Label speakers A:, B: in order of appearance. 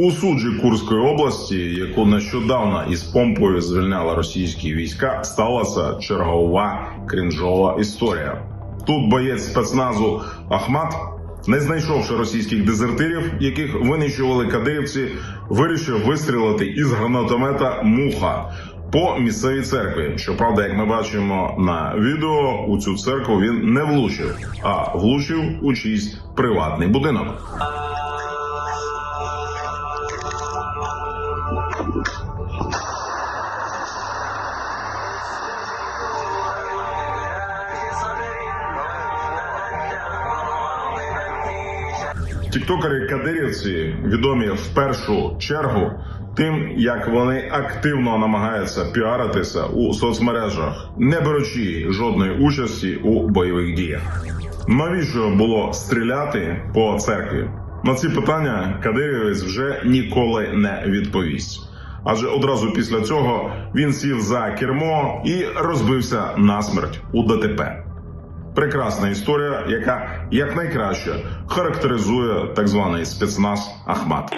A: У суджі Курської області, яку нещодавно із помпою звільняли російські війська, сталася чергова крінжова історія. Тут боєць спецназу Ахмат, не знайшовши російських дезертирів, яких винищували кадирівці, вирішив вистрілити із гранатомета муха по місцевій церкві. Щоправда, як ми бачимо на відео, у цю церкву він не влучив, а влучив у чийсь приватний будинок. Тіктокери кадирівці відомі в першу чергу тим, як вони активно намагаються піаритися у соцмережах, не беручи жодної участі у бойових діях. Навіщо було стріляти по церкві? На ці питання кадирівець вже ніколи не відповість. Адже одразу після цього він сів за кермо і розбився насмерть у ДТП. Прекрасна історія, яка якнайкраще характеризує так званий спецназ Ахмат.